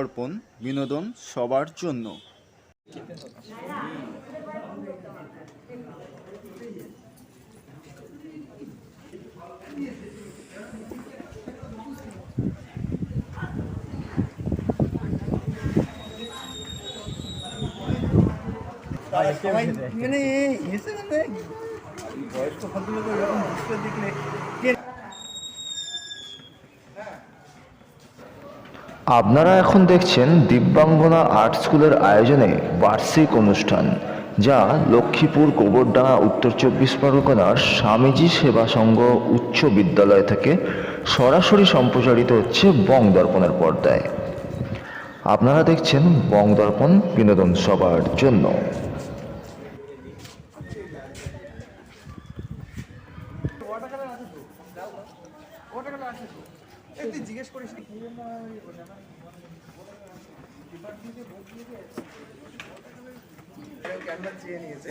দর্পণ বিনোদন সবার জন্য। মানে বয়স্ক ভদ্রলোক এরকম দেখলে আপনারা এখন দেখছেন দিব্যাঙ্গনা আর্ট স্কুলের আয়োজনে বার্ষিক অনুষ্ঠান, যা লক্ষ্মীপুর গোবরডাঙ্গা উত্তর চব্বিশ পরগনার স্বামীজি সেবা সংঘ উচ্চ বিদ্যালয় থেকে সরাসরি সম্প্রচারিত হচ্ছে বং দর্পণের পর্দায়। আপনারা দেখছেন বং দর্পণ বিনোদন সবার জন্য। ক্যামেরা চেয়ে নিয়েছে।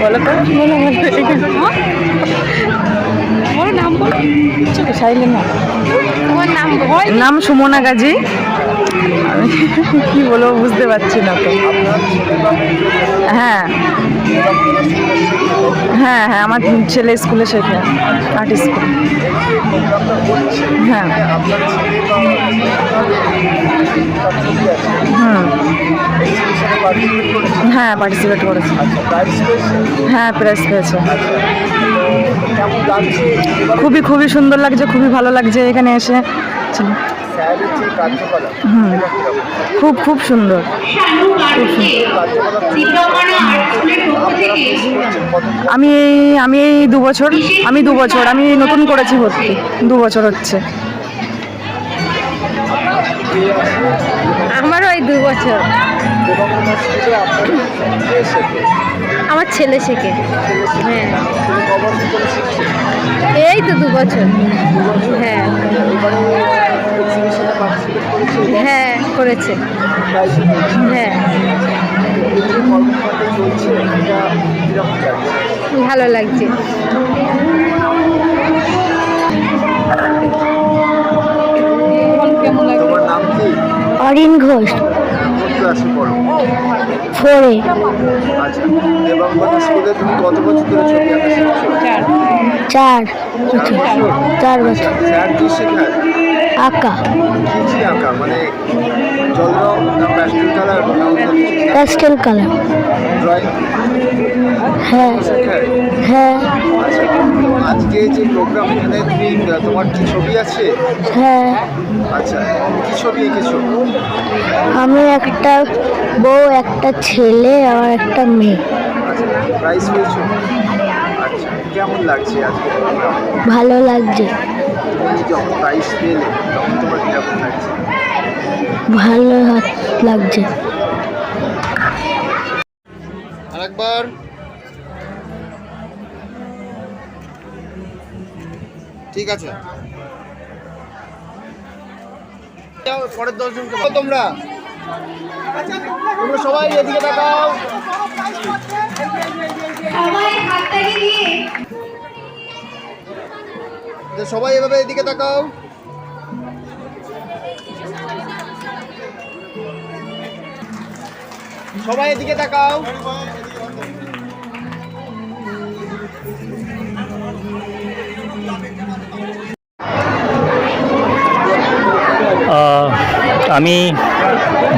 বলো বলো নাম বলো। সাইলেন তোমার নাম নাম সুমনা গাজী। আমি কি বলব বুঝতে পারছি না তো। হ্যাঁ। হ্যাঁ হ্যাঁ আমার ছেলে স্কুলে শেখে আর্ট স্কুল। হ্যাঁ। হুম। হ্যাঁ পার্টিসিপেট করেছে। হ্যাঁ প্রাইজ পেয়েছে। খুবই খুবই সুন্দর লাগছে, খুবই ভালো লাগছে এখানে এসে। খুব খুব সুন্দর। আমি এই আমি এই দু বছর, আমি দু বছর, আমি নতুন করেছি ভর্তি। দু বছর হচ্ছে। আমারও ওই দু বছর। আমার ছেলে শেখে। হ্যাঁ। এই তো দু বছর। হ্যাঁ। হ্যাঁ করেছে। হ্যাঁ। এই ভালো লাগছে। তোমার নাম কি অরিন ঘোষ। ফোরে। চার। চার। বছর। আঁকা। আঁকা মানে জল রং না প্যাস্টেল কালার না প্যাস্টেল কালার ড্রয়িং হ্যাঁ। হ্যাঁ। আচ্ছা আজকে যে প্রোগ্রাম এখানে তুমি তোমার কি ছবি আছে হ্যাঁ। আচ্ছা কি ছবি এঁকেছো আমি একটা বউ একটা ছেলে আর একটা মেয়ে। আচ্ছা প্রাইজ পেয়েছ আচ্ছা কেমন লাগছে আজকে? ভালো লাগছে। তুমি যখন প্রাইজ পেলে তখন তোমার কেমন লাগছে? ভালো হাত লাগছে। আরেকবার। ঠিক আছে। পরের দশজনকে তোমরা। তোমরা সবাই এদিকে তাকাও। তো সবাই এভাবে এদিকে তাকাও। সবাই এদিকে তাকাও। আমি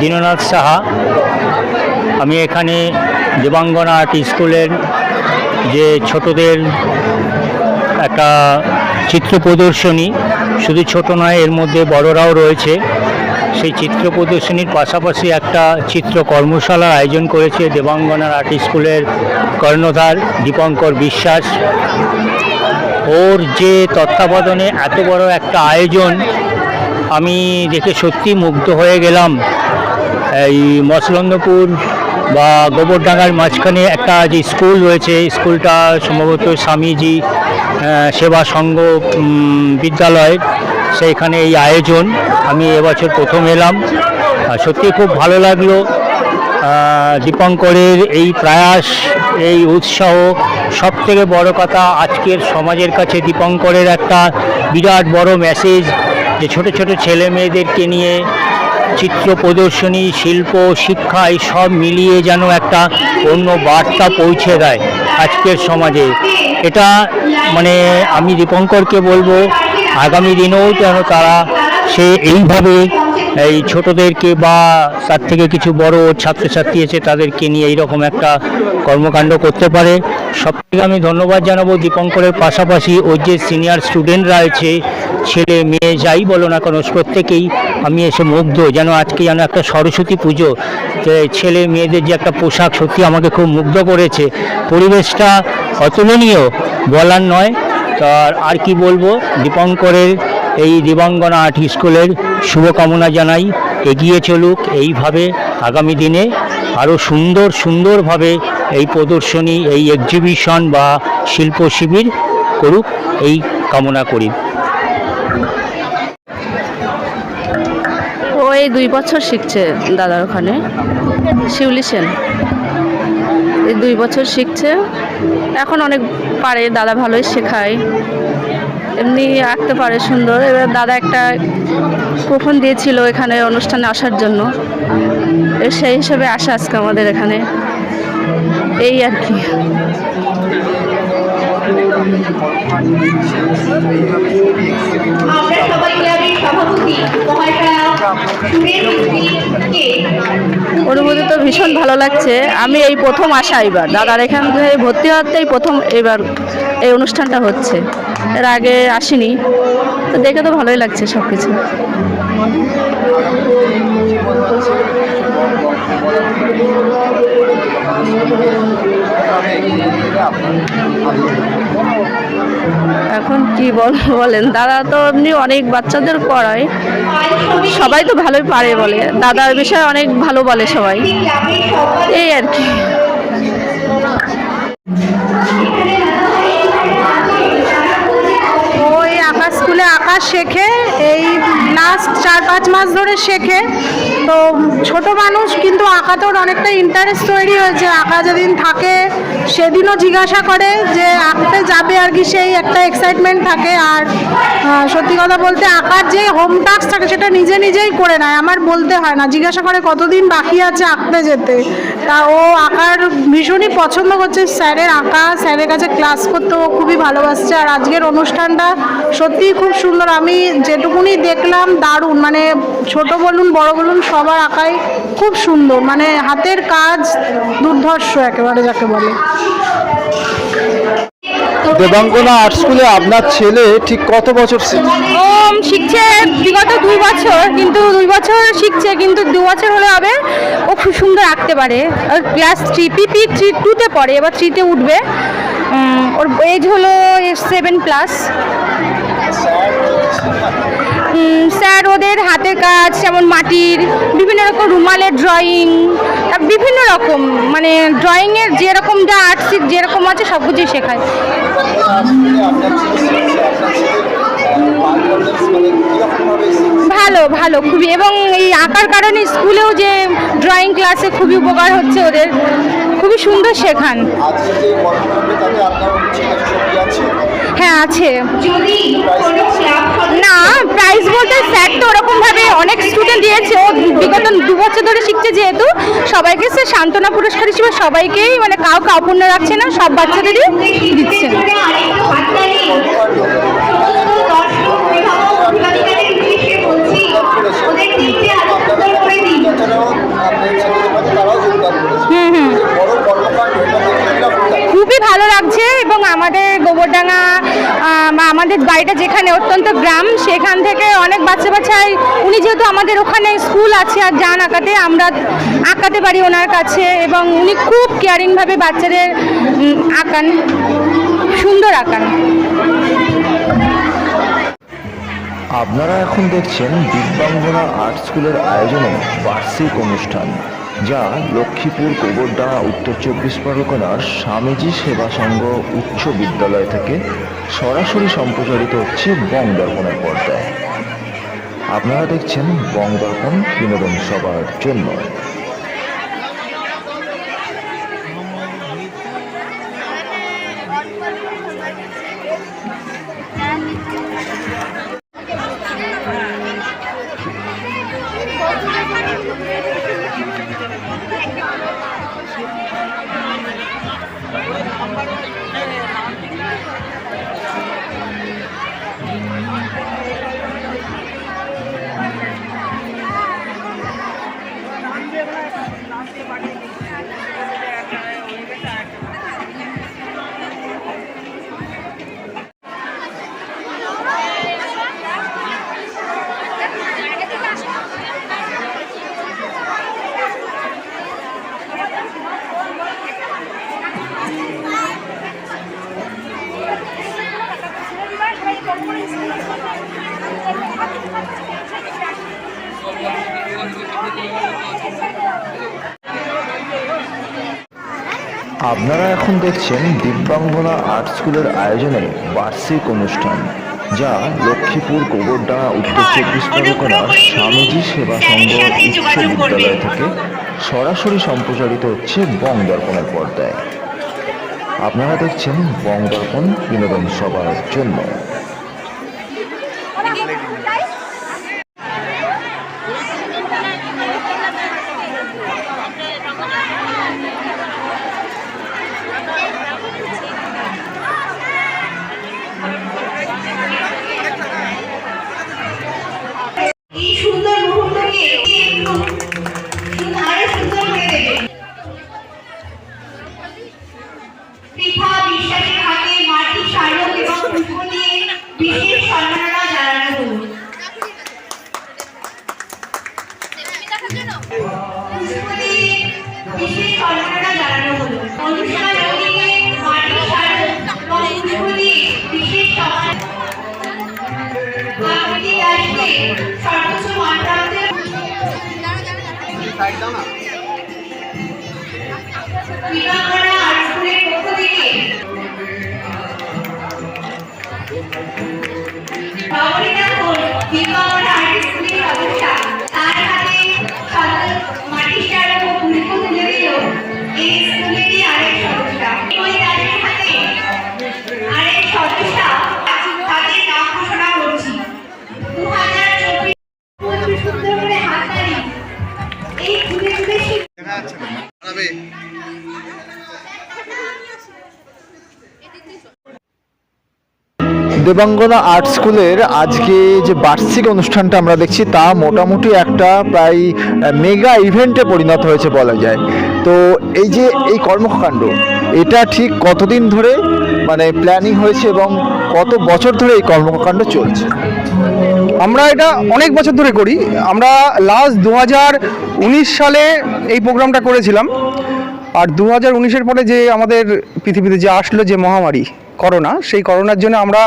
দীননাথ সাহা। আমি এখানে দেবাঙ্গনা আর্ট স্কুলের যে ছোটদের একটা চিত্র প্রদর্শনী, শুধু ছোট নয়, এর মধ্যে বড়রাও রয়েছে। সেই চিত্র প্রদর্শনীর পাশাপাশি একটা চিত্র কর্মশালার আয়োজন করেছে দেবাঙ্গনার আর্ট স্কুলের কর্ণধার দীপঙ্কর বিশ্বাস। ওর যে তত্ত্বাবধানে এত বড় একটা আয়োজন, আমি দেখে সত্যি মুগ্ধ হয়ে গেলাম। এই মসলন্দপুর বা গোবরডাঙ্গার মাঝখানে একটা যে স্কুল রয়েছে, স্কুলটা সম্ভবত স্বামীজি সেবা সংঘ উম, বিদ্যালয়ের সেইখানে এই আয়োজন। আমি এবছর প্রথম এলাম। সত্যি খুব ভালো লাগল। দীপঙ্করের এই প্রয়াস এই উৎসাহ সব থেকে বড় কথা আজকের সমাজের কাছে দীপঙ্করের একটা বিরাট বড় মেসেজ যে ছোট ছোট ছেলে মেয়েদেরকে নিয়ে চিত্র প্রদর্শনী শিল্প শিক্ষা এই সব মিলিয়ে যেন একটা অন্য বার্তা পৌঁছে দেয় আজকের সমাজে। এটা মানে আমি দীপঙ্করকে বলব, আগামী দিনেও যেন তারা সে এইভাবে এই ছোটদেরকে বা তার থেকে কিছু বড় ছাত্রছাত্রী আছে তাদেরকে নিয়ে এইরকম একটা কর্মকাণ্ড করতে পারে। সব থেকে আমি ধন্যবাদ জানাব দীপঙ্করের পাশাপাশি ওর যে সিনিয়র স্টুডেন্টরা আছে ছেলে, মেয়ে, যাই বলো না কেন, প্রত্যেকেই আমি এসে মুগ্ধ, যেন আজকে যেন একটা সরস্বতী পুজো ছেলে, মেয়েদের যে একটা পোশাক সত্যি আমাকে খুব মুগ্ধ করেছে। পরিবেশটা অতুলনীয়। বলার নয় তার আর কি বলব? দীপঙ্করের এই দিবাঙ্গনা আর্ট স্কুলের শুভকামনা জানাই, এগিয়ে চলুক এইভাবে আগামী দিনে। আরও সুন্দর, সুন্দরভাবে এই প্রদর্শনী, এই এক্সিবিশন বা শিল্প শিবির করুক, এই কামনা করি। ও এই দুই বছর শিখছে দাদার ওখানে। শিউলি সেন। এই দুই বছর শিখছে। এখন অনেক পারে, দাদা ভালোই শেখায়। এমনি আঁকতে পারে সুন্দর। এবার দাদা একটা কুপন দিয়েছিল এখানে অনুষ্ঠানে আসার জন্য। সেই হিসেবে আসা আজকে আমাদের এখানে। এই আর কি। আমরা সবাই সভাপতি অনুভূতি তো ভীষণ ভালো লাগছে। আমি এই প্রথম আসা এবার। দাদার এখান থেকে ভর্তি হতেই প্রথম এবার এই অনুষ্ঠানটা হচ্ছে। এর আগে আসিনি। তো দেখে তো ভালোই লাগছে সব কিছু এখন কি বল বলেন? দাদা তো এমনি অনেক বাচ্চাদের পড়ায়। সবাই তো ভালোই পারে বলে। দাদার বিষয়ে অনেক ভালো বলে সবাই। এই আর কি। ওই আঁকা স্কুলে আঁকা শেখে, এই লাস্ট চার পাঁচ মাস ধরে শেখে। তো ছোট মানুষ, কিন্তু আঁকাতে ওর অনেকটা ইন্টারেস্ট তৈরি হয়েছে। আঁকা যেদিন থাকে, সেদিনও জিজ্ঞাসা করে যে, আঁকতে যাবে আর কি? সেই একটা এক্সাইটমেন্ট থাকে। আর সত্যি কথা বলতে আঁকার যে হোম টাস্ক থাকে, সেটা নিজে নিজেই করে নেয়। আমার বলতে হয় না। জিজ্ঞাসা করে, কতদিন বাকি আছে আঁকতে যেতে? তা ও আঁকার ভীষণই পছন্দ করছে। স্যারের আঁকা, স্যারের কাছে ক্লাস করতে ও খুবই ভালোবাসছে। আর আজকের অনুষ্ঠানটা সত্যিই খুব সুন্দর। আমি যেটুকুনি দেখলাম, দারুণ। মানে ছোট বলুন, বড় বলুন সবার আঁকাই খুব সুন্দর। মানে হাতের কাজ দুর্ধর্ষ একেবারে যাকে বলে। দেবাঙ্গনা আর্ট স্কুলে আপনার ছেলে ঠিক কত বছর ওম শিখছে বিগত দুই বছর কিন্তু দুই বছর শিখছে কিন্তু দু বছর হলে হবে। ও খুব সুন্দর আঁকতে পারে। ক্লাস থ্রি পিপি থ্রি টুতে পড়ে এবার থ্রিতে উঠবে। ওর এজ হলো সেভেন প্লাস স্যার, ওদের হাতের কাজ, যেমন মাটির, বিভিন্ন রকম রুমালের ড্রয়িং বিভিন্ন রকম মানে ড্রয়িংয়ের যেরকম যা আর্টসিক যেরকম আছে, সব কিছুই শেখায়। ভালো ভালো, খুবই। এবং এই আঁকার কারণে স্কুলেও যে ড্রয়িং ক্লাসে খুবই উপকার হচ্ছে ওদের, খুবই সুন্দর শেখান। হ্যাঁ আছে। না প্রাইজ বলতে স্যার তো ওরকমভাবে অনেক স্টুডেন্ট দিয়েছে। ও বিগত দু বছর ধরে শিখছে যেহেতু। সবাইকে সে সান্ত্বনা পুরস্কার হিসেবে সবাইকেই মানে কাউকে অপূর্ণ রাখছে না সব বাচ্চাদেরই দিচ্ছে আরেকটু হাততালি সমস্ত দর্শক অভিভাবক অভিভাবিকাদের উদ্দেশ্যে বলছি ওদের দিকটি আরও সুন্দর করে দিন এছাড়াও আপনার ছেলেদের মধ্যে তারাও যোগদান করেছে হুম হুম বড় কর্মকাণ্ড এটা দেখে কীরকম লাগে? খুবই ভালো লাগছে এবং আমাদের গোবরডাঙ্গা আমাদের বাড়িটা যেখানে অত্যন্ত গ্রাম, সেখান থেকে অনেক বাচ্চা বাচ্চাই, উনি যেহেতু আমাদের ওখানে স্কুল আছে আর যান আঁকাতে, আমরা আঁকাতে পারি ওনার কাছে এবং উনি খুব কেয়ারিংভাবে বাচ্চাদের আঁকান, সুন্দর আঁকান। আপনারা এখন দেখছেন দিব্যাঙ্গনা আর্ট স্কুলের আয়োজনে বার্ষিক অনুষ্ঠান। যা লক্ষ্মীপুর, গোবরডাঙ্গা, উত্তর চব্বিশ পরগনার স্বামীজি সেবা সংঘ উচ্চ বিদ্যালয় থেকে সরাসরি সম্প্রচারিত হচ্ছে বং দর্পণের পর্দায়। আপনারা দেখছেন বং দর্পণ বিনোদন সবার জন্য। আপনারা এখন দেখছেন দিব্যাঙ্গনা আর্ট স্কুলের আয়োজনে বার্ষিক অনুষ্ঠান যা লক্ষ্মীপুর গোবরডাঙ্গা উত্তর চব্বিশ পরগনার স্বামীজি সেবা সংঘ উচ্চ বিদ্যালয় থেকে সরাসরি সম্প্রচারিত হচ্ছে বং দর্পণের পর্দায়। আপনারা দেখছেন বং দর্পণ বিনোদন সবার জন্য। বিভাগরা আর্ট স্কুলের কোথা থেকে? দেবাঙ্গনা আর্ট স্কুলের আজকে যে বার্ষিক অনুষ্ঠানটা আমরা দেখছি, তা মোটামুটি একটা প্রায় মেগা ইভেন্টে পরিণত হয়েছে বলা যায়। তো এই যে এই কর্মকাণ্ড, এটা ঠিক কতদিন ধরে মানে প্ল্যানিং হয়েছে এবং কত বছর ধরে এই কর্মকাণ্ড চলছে? আমরা এটা অনেক বছর ধরে করি। আমরা লাস্ট দু হাজার উনিশ সালে এই প্রোগ্রামটা করেছিলাম। আর দু হাজার উনিশের পরে যে আমাদের পৃথিবীতে যে আসলো যে মহামারী করোনা, সেই করোনার জন্য আমরা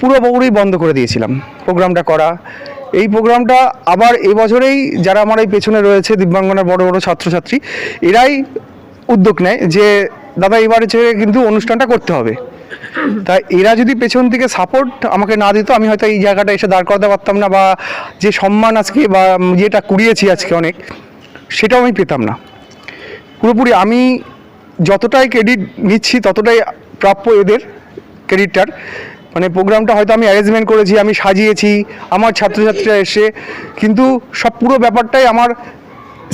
পুরো পুরোপুরি বন্ধ করে দিয়েছিলাম প্রোগ্রামটা করা। এই প্রোগ্রামটা আবার এবছরেই যারা আমার এই পেছনে রয়েছে, দিব্যাঙ্গনার বড় বড় ছাত্রছাত্রী, এরাই উদ্যোগ নেয় যে, দাদা, এবারে ছেড়ে কিন্তু অনুষ্ঠানটা করতে হবে। তাই এরা যদি পেছন থেকে সাপোর্ট আমাকে না দিত, আমি হয়তো এই জায়গাটা এসে দাঁড় করাতে পারতাম না বা যে সম্মান আজকে বা যেটা কুড়িয়েছি আজকে অনেক, সেটাও আমি পেতাম না। পুরোপুরি আমি যতটাই ক্রেডিট নিচ্ছি, ততটাই প্রাপ্য এদের ক্রেডিটটার মানে প্রোগ্রামটা হয়তো আমি অ্যারেঞ্জমেন্ট করেছি, আমি সাজিয়েছি, আমার ছাত্রছাত্রীরা এসে, কিন্তু সব পুরো ব্যাপারটাই আমার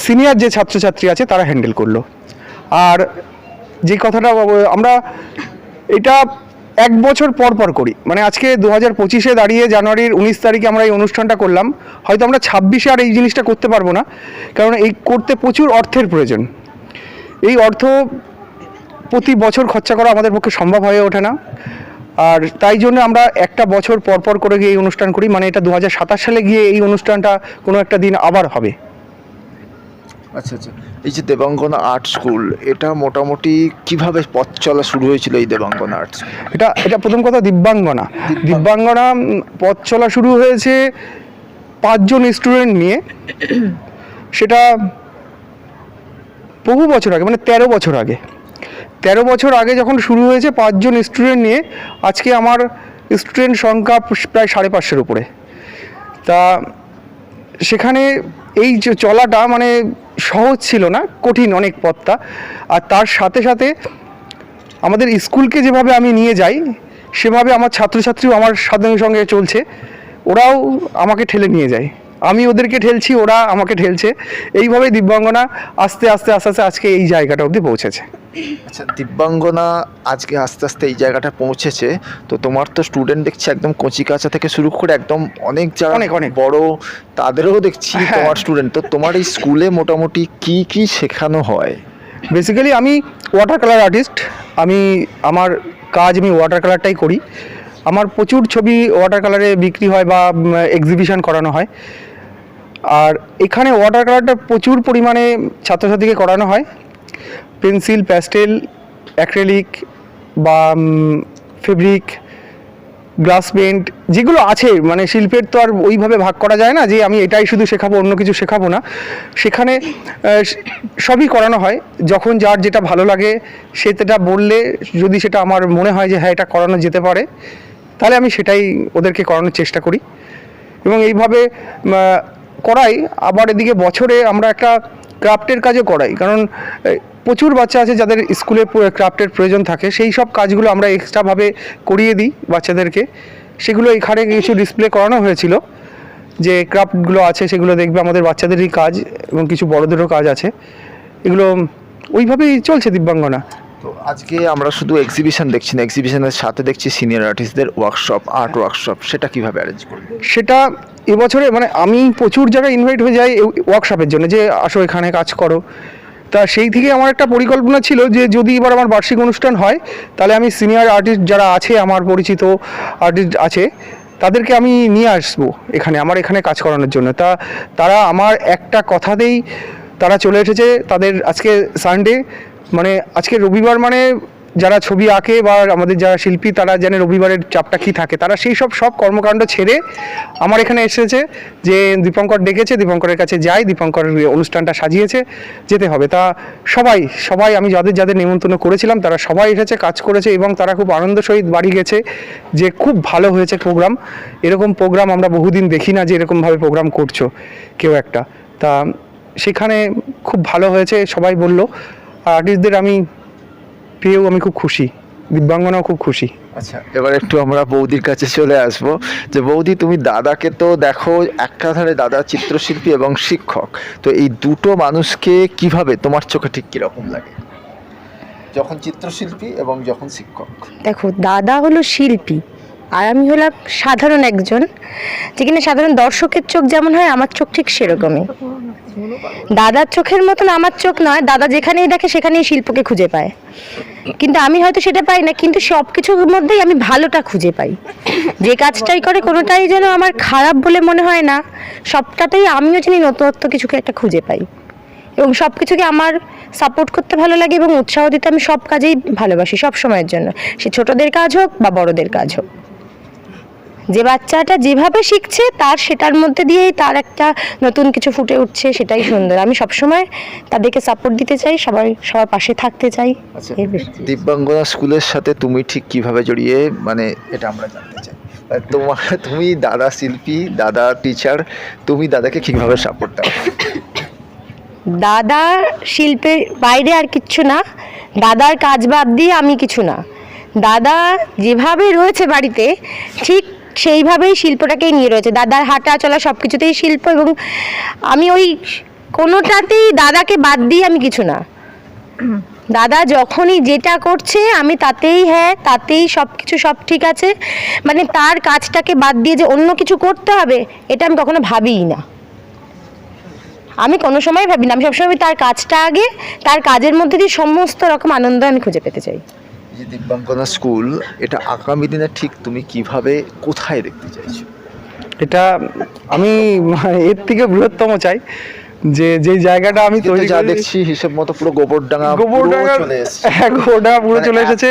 সিনিয়র যে ছাত্রছাত্রী আছে, তারা হ্যান্ডেল করল। আর যে কথাটা, আমরা এটা এক বছর পর পর করি। মানে আজকে দু হাজার পঁচিশে দাঁড়িয়ে জানুয়ারির উনিশ তারিখে আমরা এই অনুষ্ঠানটা করলাম। হয়তো আমরা ছাব্বিশে আর এই জিনিসটা করতে পারব না, কারণ এই করতে প্রচুর অর্থের প্রয়োজন। এই অর্থ প্রতি বছর খরচা করা আমাদের পক্ষে সম্ভব হয়ে ওঠে না। আর তাই জন্য আমরা একটা বছর পর পর করে গিয়ে এই অনুষ্ঠান করি মানে এটা দু হাজার সাতাশ সালে গিয়ে এই অনুষ্ঠানটা কোনো একটা দিন আবার হবে। আচ্ছা আচ্ছা। এই যে দেবাঙ্গনা আর্ট স্কুল এটা মোটামুটি কীভাবে পথ চলা শুরু হয়েছিল এই দেবাঙ্গনা আর্ট স্কুল এটা এটা প্রথম কথা দিব্যাঙ্গনা। দিব্যাঙ্গনা পথ চলা শুরু হয়েছে পাঁচজন স্টুডেন্ট নিয়ে। সেটা বহু বছর আগে মানে তেরো বছর আগে। তেরো বছর আগে যখন শুরু হয়েছে পাঁচজন স্টুডেন্ট নিয়ে, আজকে আমার স্টুডেন্ট সংখ্যা প্রায় সাড়ে পাঁচশোর উপরে। তা সেখানে এই যে চলাটা মানে সহজ ছিল না, কঠিন অনেক পথটা আর তার সাথে সাথে আমাদের স্কুলকে যেভাবে আমি নিয়ে যাই, সেভাবে আমার ছাত্রছাত্রীও আমার সাথে সঙ্গে চলছে। ওরাও আমাকে ঠেলে নিয়ে যায়। আমি ওদেরকে ঠেলছি ওরা আমাকে ঠেলছে। এইভাবেই দিব্যাঙ্গনা আস্তে আস্তে আস্তে আস্তে আজকে এই জায়গাটা অবধি পৌঁছেছে। আচ্ছা দিব্যাঙ্গনা আজকে আস্তে আস্তে এই জায়গাটা পৌঁছেছে। তো তোমার তো স্টুডেন্ট দেখছি একদম কচি কাঁচা থেকে শুরু করে একদম অনেক যারা অনেক, অনেক। বড় তাদেরও দেখছি হ্যাঁ। তোমার স্টুডেন্ট তো তোমার এই স্কুলে মোটামুটি কি কি শেখানো হয়? বেসিক্যালি আমি ওয়াটার কালার আর্টিস্ট আমি আমার কাজ আমি ওয়াটার কালারটাই করি। আমার প্রচুর ছবি ওয়াটার কালারে বিক্রি হয় বা এক্সিবিশন করানো হয়। আর এখানে ওয়াটার কালারটা প্রচুর পরিমাণে ছাত্রছাত্রীকে করানো হয়। পেন্সিল প্যাস্টেল অ্যাক্রেলিক বা ফেব্রিক গ্লাস পেন্ট যেগুলো আছে মানে শিল্পের তো আর ওইভাবে ভাগ করা যায় না যে আমি এটাই শুধু শেখাবো, অন্য কিছু শেখাবো না। সেখানে সবই করানো হয়। যখন যার যেটা ভালো লাগে, সে সেটা বললে, যদি সেটা আমার মনে হয় যে হ্যাঁ এটা করানো যেতে পারে, তাহলে আমি সেটাই ওদেরকে করানোর চেষ্টা করি। এবং এইভাবে করাই আবার এদিকে বছরে আমরা একটা ক্রাফটের কাজও করাই। কারণ প্রচুর বাচ্চা আছে যাদের স্কুলে ক্রাফটের প্রয়োজন থাকে। সেই সব কাজগুলো আমরা এক্সট্রাভাবে করিয়ে দিই বাচ্চাদেরকে। সেগুলো এখানে কিছু ডিসপ্লে করানো হয়েছিল। যে ক্রাফটগুলো আছে সেগুলো দেখবে আমাদের বাচ্চাদেরই কাজ এবং কিছু বড়দেরও কাজ আছে। এগুলো ওইভাবেই চলছে দিব্যাঙ্গনা। তো আজকে আমরা শুধু এক্সিবিশন দেখছি না এক্সিবিশনের সাথে দেখছি সিনিয়র আর্টিস্টদের ওয়ার্কশপ আর্ট ওয়ার্কশপ সেটা কীভাবে অ্যারেঞ্জ করবে? সেটা এবছরে মানে আমি প্রচুর জায়গায় ইনভাইট হয়ে যাই ওয়ার্কশপের জন্য, যে আসো এখানে কাজ করো। তা সেই থেকে আমার একটা পরিকল্পনা ছিল যে যদি এবার আমার বার্ষিক অনুষ্ঠান হয়, তাহলে আমি সিনিয়র আর্টিস্ট যারা আছে, আমার পরিচিত আর্টিস্ট আছে, তাদেরকে আমি নিয়ে আসব এখানে, আমার এখানে কাজ করানোর জন্য। তা তারা আমার একটা কথাতেই তারা চলে এসেছে, তাদের আজকে সানডে মানে আজকে রবিবার মানে যারা ছবি আঁকে বা আমাদের যারা শিল্পী, তারা যেন রবিবারের চাপটা কী থাকে, তারা সেই সব সব কর্মকাণ্ড ছেড়ে আমার এখানে এসেছে যে দীপঙ্কর ডেকেছে, দীপঙ্করের কাছে যাই, দীপঙ্কর অনুষ্ঠানটা সাজিয়েছে, যেতে হবে। তা সবাই সবাই আমি যাদের যাদের নিমন্ত্রণ করেছিলাম, তারা সবাই এসেছে, কাজ করেছে এবং তারা খুব আনন্দ সহিত বাড়ি গেছে যে খুব ভালো হয়েছে প্রোগ্রাম। এরকম প্রোগ্রাম আমরা বহুদিন দেখি না যে এরকমভাবে প্রোগ্রাম করছ কেউ একটা। তা সেখানে খুব ভালো হয়েছে, সবাই বলল। আর আর্টিস্টদের আমি পেয়েও আমি খুব খুশি। দিব্যাঙ্গনাও খুব খুশি। আচ্ছা এবার একটু আমরা বৌদির কাছে চলে আসব। যে বৌদি তুমি দাদাকে তো দেখো একাধারে দাদা চিত্রশিল্পী এবং শিক্ষক। তো এই দুটো মানুষকে কীভাবে তোমার চোখে ঠিক কীরকম লাগে? যখন চিত্রশিল্পী এবং যখন শিক্ষক। দেখো দাদা হলো শিল্পী। আর আমি হলাম সাধারণ একজন, যেখানে সাধারণ দর্শকের চোখ যেমন হয়, আমার চোখ ঠিক সেরকমই। দাদার চোখের মতন আমার চোখ নয়, দাদা যেখানেই দেখে সেখানেই শিল্পকে খুঁজে পায়। কিন্তু আমি হয়তো সেটা পাই না, কিন্তু সব কিছুর মধ্যেই আমি ভালোটা খুঁজে পাই। যে কাজটাই করে কোনোটাই যেন আমার খারাপ বলে মনে হয় না, সবটাতেই আমিও জানি নতুনত্ব কিছুকে একটা খুঁজে পাই। এবং সব কিছুকে আমার সাপোর্ট করতে ভালো লাগে এবং উৎসাহ দিতে আমি সব কাজেই ভালোবাসি সব সময়ের জন্য। সে ছোটদের কাজ হোক বা বড়দের কাজ হোক। যে বাচ্চাটা যেভাবে শিখছে তার সেটার মধ্যে দিয়েই তার একটা নতুন কিছু ফুটে উঠছে সেটাই সুন্দর। আমি সবসময় তাদেরকে সাপোর্ট দিতে চাই সবাই সবার পাশে থাকতে চাই। আচ্ছা দিব্যাঙ্গনা স্কুলের সাথে তুমি ঠিক কীভাবে জড়িয়ে মানে এটা আমরা জানতে চাই। তোমার তুমি দাদা শিল্পী দাদা টিচার তুমি দাদাকে কীভাবে সাপোর্ট দাও? দাদা শিল্পের বাইরে আর কিচ্ছু না। দাদার কাজ বাদ দিয়ে আমি কিছু না। দাদা যেভাবে রয়েছে বাড়িতে ঠিক সেইভাবেই শিল্পটাকেই নিয়ে রয়েছে। দাদার হাঁটা চলা সব কিছুতেই শিল্প এবং আমি ওই কোনোটাতেই দাদাকে বাদ দিয়ে আমি কিছু না। দাদা যখনই যেটা করছে আমি তাতেই হ্যাঁ তাতেই সব কিছু সব ঠিক আছে। মানে তার কাজটাকে বাদ দিয়ে যে অন্য কিছু করতে হবে, এটা আমি কখনো ভাবিই না। আমি কোনো সময় ভাবি না। আমি সবসময় তার কাজটা আগে, তার কাজের মধ্যে দিয়ে সমস্ত রকম আনন্দ আমি খুঁজে পেতে চাই। যে দিব্যাঙ্গনা স্কুল এটা আগামী দিনে ঠিক তুমি কীভাবে কোথায় দেখতে চাইছো? এটা আমি এর থেকে বৃহত্তম চাই যে যে জায়গাটা আমি তৈরি যা দেখছি হিসেব মতো পুরো গোবরডাঙ্গা গোবরডাঙ্গা চলে এসেছে। হ্যাঁ গোবরডাঙ্গা পুরো মানে চলে এসেছে।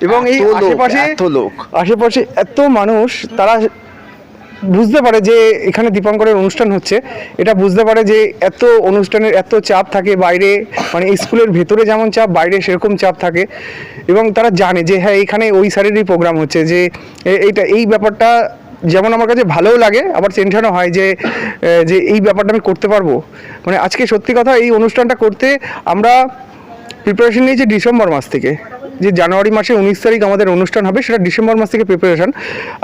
এবং এই আশেপাশে এত লোক। আশেপাশে এত মানুষ তারা বুঝতে পারে যে এখানে দীপঙ্করের অনুষ্ঠান হচ্ছে। এটা বুঝতে পারে যে এত অনুষ্ঠানের এত চাপ থাকে বাইরে মানে স্কুলের ভেতরে যেমন চাপ, বাইরে সেরকম চাপ থাকে এবং তারা জানে যে হ্যাঁ এখানে ওই স্যারেরই প্রোগ্রাম হচ্ছে যে এইটা, এই ব্যাপারটা যেমন আমার কাছে ভালোও লাগে, আবার টেনশনও হয় যে যে এই ব্যাপারটা আমি করতে পারব। মানে আজকে সত্যি কথা এই অনুষ্ঠানটা করতে আমরা প্রিপারেশন নিয়েছি ডিসেম্বর মাস থেকে। যে জানুয়ারি মাসে উনিশ তারিখ আমাদের অনুষ্ঠান হবে, সেটা ডিসেম্বর মাস থেকে প্রিপারেশান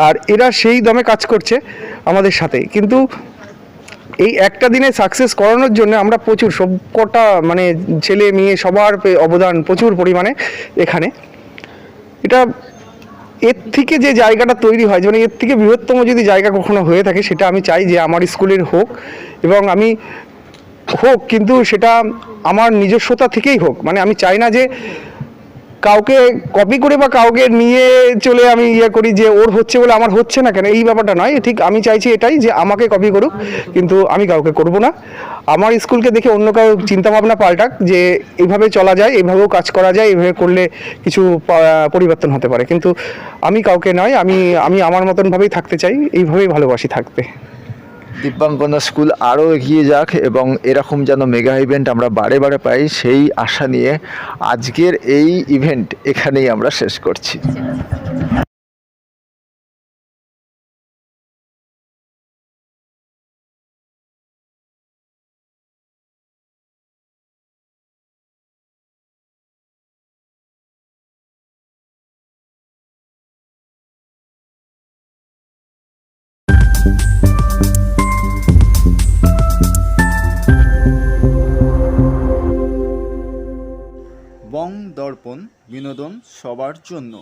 আর এরা সেই দমে কাজ করছে আমাদের সাথে কিন্তু এই একটা দিনে সাকসেস করানোর জন্য আমরা প্রচুর, সব কটা মানে ছেলে মেয়ে সবার অবদান প্রচুর পরিমাণে এখানে। এটা এর থেকে যে জায়গাটা তৈরি হয় মানে এর থেকে বৃহত্তম যদি জায়গা কখনো হয়ে থাকে, সেটা আমি চাই যে আমার স্কুলের হোক এবং আমি হোক, কিন্তু সেটা আমার নিজস্বতা থেকেই হোক। মানে আমি চাই না যে কাউকে কপি করে বা কাউকে নিয়ে চলে আমি ইয়ে করি যে ওর হচ্ছে বলে আমার হচ্ছে না কেন? এই ব্যাপারটা নয়। ঠিক আমি চাইছি এটাই যে আমাকে কপি করুক, কিন্তু আমি কাউকে করব না। আমার স্কুলকে দেখে অন্য কারও চিন্তাভাবনা পাল্টাক যে এইভাবে চলা যায়, এইভাবেও কাজ করা যায়, এইভাবে করলে কিছু পরিবর্তন হতে পারে। কিন্তু আমি কাউকে নয়, আমি আমি আমার মতনভাবেই থাকতে চাই। এইভাবেই ভালোবাসি থাকতে। দিব্যাঙ্গনা স্কুল আরও এগিয়ে যাক এবং এরকম যেন মেগা ইভেন্ট আমরা বারে বারে পাই, সেই আশা নিয়ে আজকের এই ইভেন্ট এখানেই আমরা শেষ করছি। বিনোদন সবার জন্য।